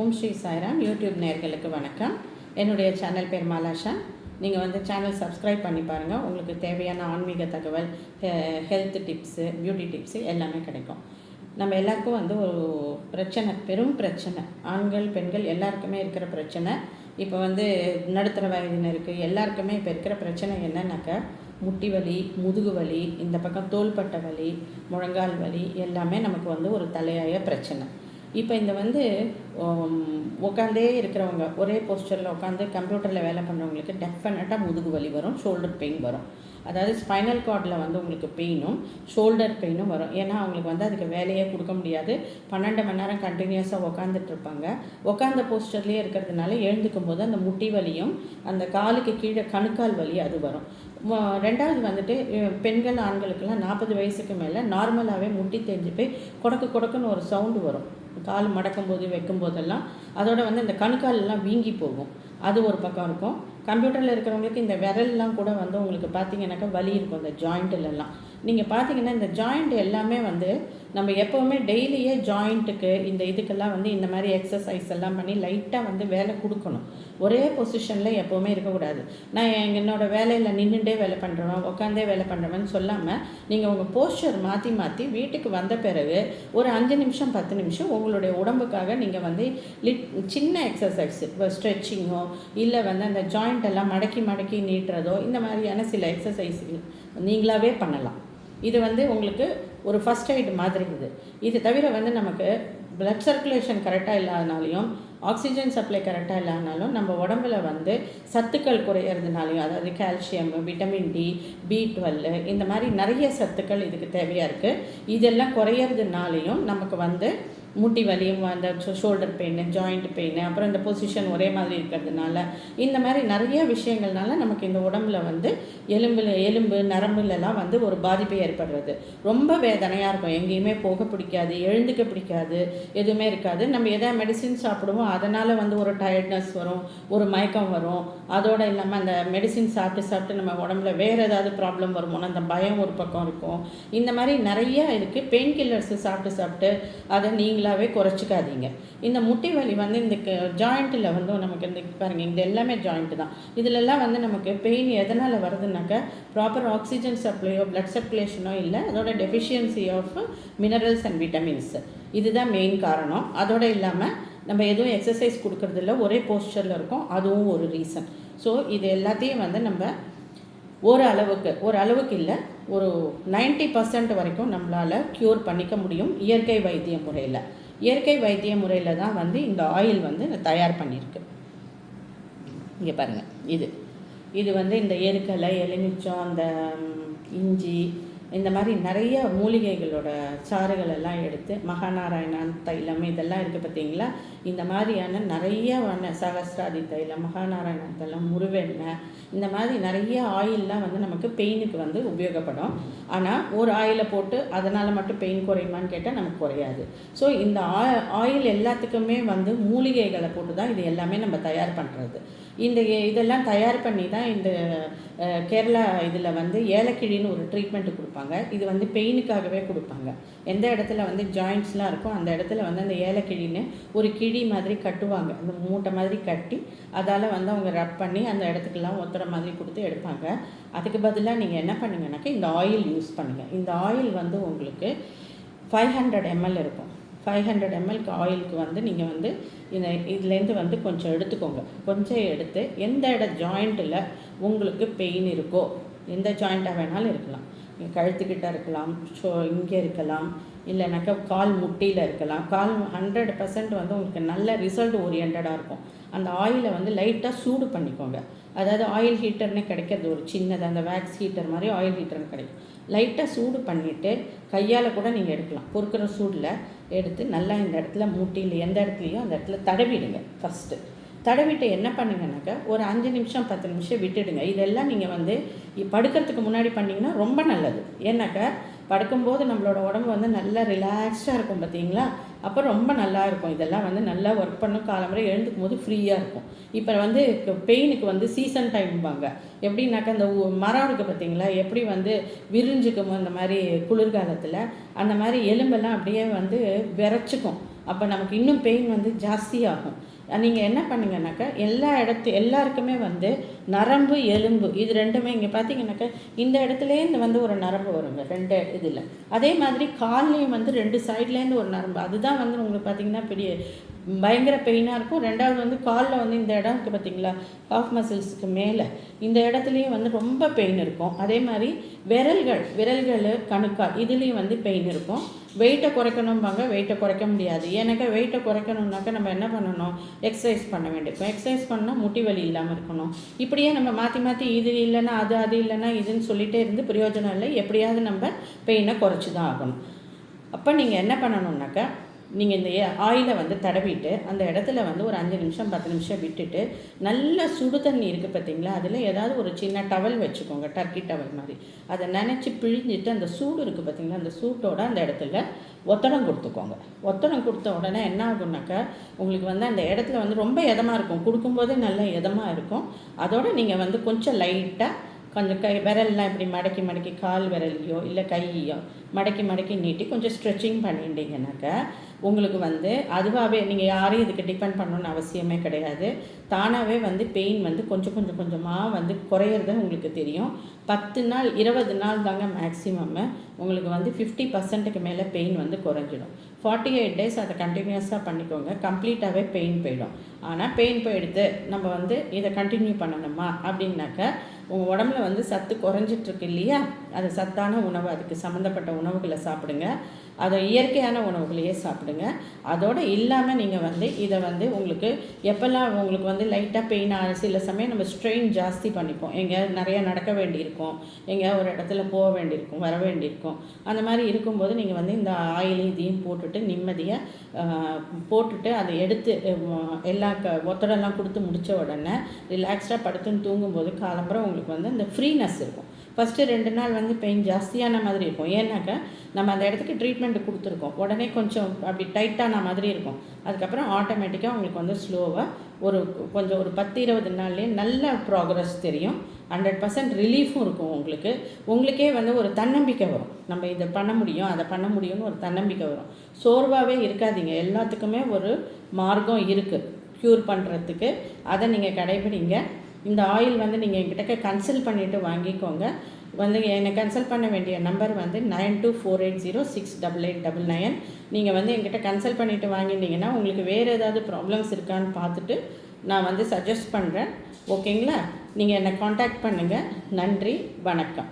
ஓம் Sri Sairam. YouTube நேர்களுக்கு வணக்கம். என்னுடைய சேனல் பேர் மாலாஷா. நீங்கள் வந்து சேனல் சப்ஸ்கிரைப் பண்ணி பாருங்கள் உங்களுக்கு தேவையான ஆன்மீக தகவல் ஹெல்த் டிப்ஸு பியூட்டி டிப்ஸு எல்லாமே கிடைக்கும். நம்ம எல்லாருக்கும் வந்து ஒரு பிரச்சனை பெரும் பிரச்சனை. ஆண்கள் பெண்கள் எல்லாருக்குமே இருக்கிற பிரச்சனை. இப்போ வந்து நடுத்தர வயதினருக்கு எல்லாருக்குமே இப்போ இருக்கிற பிரச்சனை என்னன்னாக்கா முட்டி வலி முதுகு வலி இந்த பக்கம் தோள்பட்டை வலி முழங்கால் வலி எல்லாமே நமக்கு வந்து ஒரு தலையாய பிரச்சனை. இப்போ இந்த வந்து உட்காந்தே இருக்கிறவங்க ஒரே போஸ்டரில் உட்காந்து கம்ப்யூட்டரில் வேலை பண்ணுறவங்களுக்கு டெஃபினட்டாக முதுகு வலி வரும் ஷோல்டர் பெயின் வரும். அதாவது ஸ்பைனல் கார்டில் வந்து உங்களுக்கு பெயினும் ஷோல்டர் பெயினும் வரும். ஏன்னா அவங்களுக்கு வந்து அதுக்கு வேலையே கொடுக்க முடியாது. பன்னெண்டு மணி நேரம் கண்டினியூஸாக உட்காந்துட்ருப்பாங்க உட்காந்த போஸ்டர்லேயே இருக்கிறதுனால எழுந்துக்கும் போது அந்த முட்டி வலியும் அந்த காலுக்கு கீழே கணுக்கால் வலி அது வரும். ரெண்டாவது வந்துட்டு பெண்கள் ஆண்களுக்கெல்லாம் நாற்பது வயசுக்கு மேலே நார்மலாகவே முட்டி தெரிஞ்சு போய் கொடக்கு கொடக்குன்னு ஒரு சவுண்டு வரும். கால் மடக்கும் போது வைக்கும் போதெல்லாம் அதோட வந்து இந்த கணுக்கால் எல்லாம் வீங்கி போகும். அது ஒரு பக்கம் இருக்கும். கம்ப்யூட்டரில் இருக்கிறவங்களுக்கு இந்த விரல்லாம் கூட வந்து உங்களுக்கு பார்த்தீங்கன்னாக்கா வலி இருக்கும். இந்த ஜாயிண்ட்டுலலாம் நீங்கள் பார்த்தீங்கன்னா இந்த ஜாயிண்ட் எல்லாமே வந்து நம்ம எப்போவுமே டெய்லியே ஜாயிண்ட்டுக்கு இந்த இதுக்கெல்லாம் வந்து இந்த மாதிரி எக்ஸசைஸ் எல்லாம் பண்ணி லைட்டாக வந்து வேலை கொடுக்கணும். ஒரே பொசிஷனில் எப்போவுமே இருக்கக்கூடாது. நான் என்னோடய என்னோட வேலையில் நின்றுட்டே வேலை பண்ணுறவன் உட்காந்தே வேலை பண்ணுறவன் சொல்லாமல் நீங்கள் உங்கள் போஸ்டர் மாற்றி மாற்றி வீட்டுக்கு வந்த பிறகு ஒரு அஞ்சு நிமிஷம் பத்து நிமிஷம் உங்களுடைய உடம்புக்காக நீங்கள் வந்து லிட் சின்ன எக்ஸசைஸ் இப்போ ஸ்ட்ரெச்சிங்கோ இல்லை வந்து அந்த ஜாயிண்ட் எல்லாம் மடக்கி மடக்கி நீட்டுறதோ இந்த மாதிரியான சில எக்ஸசைஸ் நீங்களாகவே பண்ணலாம். இது வந்து உங்களுக்கு ஒரு ஃபஸ்ட் எய்ட் மாதிரி இது இது தவிர வந்து நமக்கு பிளட் சர்க்குலேஷன் கரெக்டாக இல்லாதனாலையும் ஆக்சிஜன் சப்ளை கரெக்டாக இல்லாதனாலும் நம்ம உடம்புல வந்து சத்துக்கள் குறையிறதுனாலையும் அதாவது calcium vitamin D B twelve இந்த மாதிரி நிறைய சத்துக்கள் இதுக்கு தேவையாக இருக்குது இதெல்லாம் குறையிறதுனாலையும் நமக்கு வந்து முட்டி வலியும் அந்த ஷோல்டர் பெயின் ஜாயிண்ட் பெயின் அப்புறம் இந்த பொசிஷன் ஒரே மாதிரி இருக்கிறதுனால இந்த மாதிரி நிறைய விஷயங்கள்னால நமக்கு இந்த உடம்புல வந்து எலும்பில் எலும்பு நரம்புலலாம் வந்து ஒரு பாதிப்பு ஏற்படுறது. ரொம்ப வேதனையாக இருக்கும். எங்கேயுமே போக பிடிக்காது எழுந்துக்க பிடிக்காது எதுவுமே இருக்காது. நம்ம எதாவது மெடிசின் சாப்பிடுவோம் அதனால் வந்து ஒரு டயர்ட்னஸ் வரும் ஒரு மயக்கம் வரும். அதோடு இல்லாமல் அந்த மெடிசின் சாப்பிட்டு சாப்பிட்டு நம்ம உடம்புல வேறு ஏதாவது ப்ராப்ளம் வருமோன்னு அந்த பயம் ஒரு பக்கம் இருக்கும். இந்த மாதிரி நிறைய இருக்குது பெயின் கில்லர்ஸ் சாப்பிட்டு சாப்பிட்டு அதை நீங்கள் ஃபுல்லாகவே குறைச்சிக்காதீங்க. இந்த முட்டி வலி வந்து இந்த ஜாயிண்ட்டில் வந்து நமக்கு இந்த பாருங்கள் இது எல்லாமே ஜாயிண்ட்டு தான். இதிலெல்லாம் வந்து நமக்கு பெயின் எதனால் வருதுனாக்கா ப்ராப்பர் ஆக்சிஜன் சப்ளையோ பிளட் சர்க்குலேஷனோ இல்லை அதோட deficiency of minerals and vitamins இதுதான் மெயின் காரணம். அதோடு இல்லாமல் நம்ம எதுவும் எக்ஸசைஸ் கொடுக்கறதில்ல. ஒரே போஸ்டரில் இருக்கும். அதுவும் ஒரு ரீசன் ஸோ இது எல்லாத்தையும் வந்து நம்ம ஒரு அளவுக்கு ஒரு அளவுக்கு இல்லை ஒரு 90% பர்சன்ட் வரைக்கும் நம்மளால் க்யூர் பண்ணிக்க முடியும் இயற்கை வைத்திய முறையில். இயற்கை வைத்திய முறையில் தான் வந்து இந்த ஆயில் வந்து தயார் பண்ணியிருக்கு. இங்கே பாருங்கள் இது. இது வந்து இந்த எருக்கலை எலுமிச்சம் அந்த இஞ்சி இந்த மாதிரி நிறைய மூலிகைகளோட சாறுகள் எல்லாம் எடுத்து மகாநாராயணன் தைலம் இதெல்லாம் இருக்குது பார்த்தீங்களா? இந்த மாதிரியான நிறைய வண்ண சகஸ்ராதி தைலம் மகாநாராயணன் தைலம் முருவெண்ணெய் இந்த மாதிரி நிறைய ஆயில்லாம் வந்து நமக்கு பெயினுக்கு வந்து உபயோகப்படும். ஆனால் ஒரு ஆயிலை போட்டு அதனால் மட்டும் பெயின் குறையுமான்னு கேட்டால் நமக்கு குறையாது. ஸோ இந்த ஆ- ஆயில் எல்லாத்துக்குமே வந்து மூலிகைகளை போட்டு தான் இது எல்லாமே நம்ம தயார் பண்ணுறது இந்த இதெல்லாம் தயார் பண்ணி தான் இந்த கேரளா இதில் வந்து ஏலக்கிழின்னு ஒரு ட்ரீட்மெண்ட் கொடுப்பாங்க. இது வந்து பெயினுக்காகவே கொடுப்பாங்க. எந்த இடத்துல வந்து ஜாயிண்ட்ஸ்லாம் இருக்கோ அந்த இடத்துல வந்து அந்த ஏலக்கிழின்னு ஒரு கிழி மாதிரி கட்டுவாங்க. அந்த மூட்டை மாதிரி கட்டி அதால் வந்து அவங்க ரப் பண்ணி அந்த இடத்துக்கெல்லாம் ஒத்துற மாதிரி கொடுத்து எடுப்பாங்க. அதுக்கு பதிலாக நீங்கள் என்ன பண்ணுங்கனாக்கா இந்த ஆயில் யூஸ் பண்ணுங்கள் இந்த ஆயில் வந்து உங்களுக்கு ஃபைவ் ஹண்ட்ரட் எம்எல் இருக்கும். ஃபைவ் ஹண்ட்ரட் எம்எல்க்கு ஆயிலுக்கு வந்து நீங்கள் வந்து இந்த இதுலேருந்து வந்து கொஞ்சம் எடுத்துக்கோங்க. கொஞ்சம் எடுத்து எந்த இட ஜாயிண்ட்டில் உங்களுக்கு பெயின் இருக்கோ எந்த ஜாயிண்ட்டாக வேணாலும் இருக்கலாம். நீங்கள் கழுத்துக்கிட்ட இருக்கலாம் ஸோ இங்கே இருக்கலாம் இல்லைனாக்கா கால் முட்டியில் இருக்கலாம். கால் ஹண்ட்ரட் பர்சன்ட் வந்து உங்களுக்கு நல்ல ரிசல்ட் ஓரியன்டாக இருக்கும். அந்த ஆயிலை வந்து லைட்டாக சூடு பண்ணிக்கோங்க. அதாவது ஆயில் ஹீட்டர்னே கிடைக்கிறது ஒரு சின்னது அந்த வேக்ஸ் ஹீட்டர் மாதிரி ஆயில் ஹீட்டர்னு கிடைக்கும். லைட்டாக சூடு பண்ணிவிட்டு கையால் கூட நீங்கள் எடுக்கலாம். பொறுக்கிற சூடில் எடுத்து நல்லா இந்த இடத்துல மூட்டியில் எந்த இடத்துலையோ அந்த இடத்துல தடவிடுங்க ஃபஸ்ட்டு தடவிட்டு என்ன பண்ணுங்கனாக்கா ஒரு அஞ்சு நிமிஷம் பத்து நிமிஷம் விட்டுடுங்க. இதெல்லாம் நீங்கள் வந்து படுக்கிறதுக்கு முன்னாடி பண்ணிங்கன்னா ரொம்ப நல்லது. ஏன்னாக்கா படுக்கும்போது நம்மளோட உடம்பு வந்து நல்லா ரிலாக்ஸ்டாக இருக்கும் பார்த்தீங்களா அப்போ ரொம்ப நல்லா இருக்கும். இதெல்லாம் வந்து நல்லா ஒர்க் பண்ணும். காலம்பரை எழுந்துக்கும் போது ஃப்ரீயாக இருக்கும். இப்போ வந்து பெயினுக்கு வந்து சீசன் டைம்பாங்க எப்படின்னாக்கா அந்த மரம் இருக்குது பார்த்தீங்களா எப்படி வந்து விரிஞ்சுக்கும் அந்த மாதிரி குளிர்காலத்தில் அந்த மாதிரி எலும்பெல்லாம் அப்படியே வந்து விரைச்சிக்கும். அப்போ நமக்கு இன்னும் பெயின் வந்து ஜாஸ்தியாகும் நீங்கள் என்ன பண்ணுங்கனாக்கா எல்லா இடத்து எல்லாருக்குமே வந்து நரம்பு எலும்பு இது ரெண்டுமே இங்கே பார்த்தீங்கன்னாக்கா இந்த இடத்துலேருந்து வந்து ஒரு நரம்பு வருங்க ரெண்டு இதில். அதே மாதிரி கால்லையும் வந்து ரெண்டு சைட்லேருந்து ஒரு நரம்பு. அதுதான் வந்து உங்களுக்கு பார்த்தீங்கன்னா பெரிய பயங்கர பெயினாக இருக்கும். ரெண்டாவது வந்து காலில் வந்து இந்த இடம் இருக்குது பார்த்தீங்களா காஃப் மசில்ஸுக்கு மேலே. இந்த இடத்துலையும் வந்து ரொம்ப பெயின் இருக்கும். அதே மாதிரி விரல்கள் விரல்கள் கணுக்கால் இதுலேயும் வந்து பெயின் இருக்கும். வெயிட்டை குறைக்கணும்பாங்க வெயிட்டை குறைக்க முடியாது. ஏன்னாக்கா வெயிட்டை குறைக்கணும்னாக்கா நம்ம என்ன பண்ணணும்? எக்ஸசைஸ் பண்ண வேண்டியிருக்கும். எக்ஸசைஸ் பண்ணால் முட்டி வலி இல்லாமல் இருக்கணும். இப்படியே நம்ம மாற்றி மாற்றி இது இல்லைன்னா அது அது இல்லைன்னா இதுன்னு சொல்லிகிட்டே இருந்து பிரயோஜனம் இல்லை. எப்படியாவது நம்ம பெயினை குறைச்சி தான் ஆகணும். அப்போ நீங்கள் என்ன பண்ணணுன்னாக்கா நீங்கள் இந்த ஆயிலை வந்து தடவிட்டு அந்த இடத்துல வந்து ஒரு அஞ்சு நிமிஷம் பத்து நிமிஷம் விட்டுட்டு நல்ல சுடு தண்ணி இருக்குது பார்த்தீங்களா அதில் ஏதாவது ஒரு சின்ன டவல் வச்சுக்கோங்க டர்க்கி டவல் மாதிரி. அதை நினச்சி பிழிஞ்சிட்டு அந்த சூடு இருக்குது பார்த்தீங்களா அந்த சூட்டோட அந்த இடத்துல ஒத்தடம் கொடுத்துக்கோங்க. ஒத்தடம் கொடுத்த உடனே என்ன ஆகும்னாக்கா உங்களுக்கு வந்து அந்த இடத்துல வந்து ரொம்ப இதமாக இருக்கும். கொடுக்கும்போதே நல்ல இதமாக இருக்கும். அதோடு நீங்கள் வந்து கொஞ்சம் லைட்டாக கொஞ்சம் கை விரல்லாம் இப்படி மடக்கி மடக்கி கால் விரலையோ இல்லை கையோ மடக்கி மடக்கி நீட்டி கொஞ்சம் ஸ்ட்ரெச்சிங் பண்ணிட்டீங்கனாக்கா உங்களுக்கு வந்து அதுவாகவே நீங்கள் யாரையும் இதுக்கு டிபெண்ட் பண்ணணுன்னு அவசியமே கிடையாது. தானாகவே வந்து பெயின் வந்து கொஞ்சம் கொஞ்சம் கொஞ்சமாக வந்து குறையிறது உங்களுக்கு தெரியும். பத்து நாள் இருபது நாள் தாங்க மேக்ஸிமம்மு உங்களுக்கு வந்து ஃபிஃப்டி பர்சன்ட்டுக்கு மேலே பெயின் வந்து குறைஞ்சிடும். ஃபார்ட்டி எயிட் டேஸ் அதை கண்டினியூஸாக பண்ணிக்கோங்க. கம்ப்ளீட்டாகவே பெயின் போயிடும். ஆனால் பெயின் போயிடுது. நம்ம வந்து இதை கண்டினியூ பண்ணணுமா? அப்படின்னாக்கா உங்கள் உடம்புல வந்து சத்து குறைஞ்சிட்ருக்கு இல்லையா? அது சத்தான உணவு அதுக்கு சம்மந்தப்பட்ட உணவுகளை சாப்பிடுங்க. அதை இயற்கையான உணவுகளையே சாப்பிடுங்க. அதோடு இல்லாமல் நீங்கள் வந்து இதை வந்து உங்களுக்கு எப்போல்லாம் உங்களுக்கு வந்து லைட்டாக பெயின் சில சமயம் நம்ம ஸ்ட்ரெயின் ஜாஸ்தி பண்ணிப்போம். எங்கேயாவது நிறையா நடக்க வேண்டியிருக்கும். எங்கேயாவது ஒரு இடத்துல போக வேண்டியிருக்கும் வர வேண்டியிருக்கும். அந்த மாதிரி இருக்கும்போது நீங்கள் வந்து இந்த ஆயில் இதையும் போட்டுட்டு நிம்மதியாக போட்டுட்டு அதை எடுத்து எல்லா க ஒத்தடெல்லாம் கொடுத்து முடித்த உடனே ரிலாக்ஸ்டாக படுத்துன்னு தூங்கும்போது காலம்புறம் உங்களுக்கு வந்து அந்த ஃப்ரீனஸ் இருக்கும். ஃபஸ்ட்டு ரெண்டு நாள் வந்து பெயின் ஜாஸ்தியான மாதிரி இருக்கும். ஏன்னாக்கா நம்ம அந்த இடத்துக்கு ட்ரீட்மெண்ட் கொடுத்துருக்கோம். உடனே கொஞ்சம் அப்படி டைட்டான மாதிரி இருக்கும். அதுக்கப்புறம் ஆட்டோமேட்டிக்காக உங்களுக்கு வந்து ஸ்லோவாக ஒரு கொஞ்சம் ஒரு பத்து இருபது நாள்லேயே நல்ல ப்ராக்ரஸ் தெரியும். ஹண்ட்ரட் பர்சன்ட் ரிலீஃபும் இருக்கும் உங்களுக்கு. உங்களுக்கே வந்து ஒரு தன்னம்பிக்கை வரும். நம்ம இதை பண்ண முடியும் அதை பண்ண முடியும்னு ஒரு தன்னம்பிக்கை வரும். சோர்வாகவே இருக்காதீங்க. எல்லாத்துக்குமே ஒரு மார்க்கம் இருக்குது க்யூர் பண்ணுறதுக்கு அதை நீங்கள் கடைபிடிங்க. இந்த ஆயில் வந்து நீங்கள் என்கிட்ட கன்சல்ட் பண்ணிவிட்டு வாங்கிக்கோங்க. வந்து என்னை கன்சல்ட் பண்ண வேண்டிய நம்பர் வந்து nine two four eight zero six double eight double nine நீங்கள் வந்து என்கிட்ட கன்சல்ட் பண்ணிவிட்டு வாங்கிட்டீங்கன்னா உங்களுக்கு வேறு ஏதாவது ப்ராப்ளம்ஸ் இருக்கான்னு பார்த்துட்டு நான் வந்து சஜஸ்ட் பண்ணுறேன் ஓகேங்களா நீங்கள் என்னை காண்டாக்ட் பண்ணுங்கள் நன்றி வணக்கம்.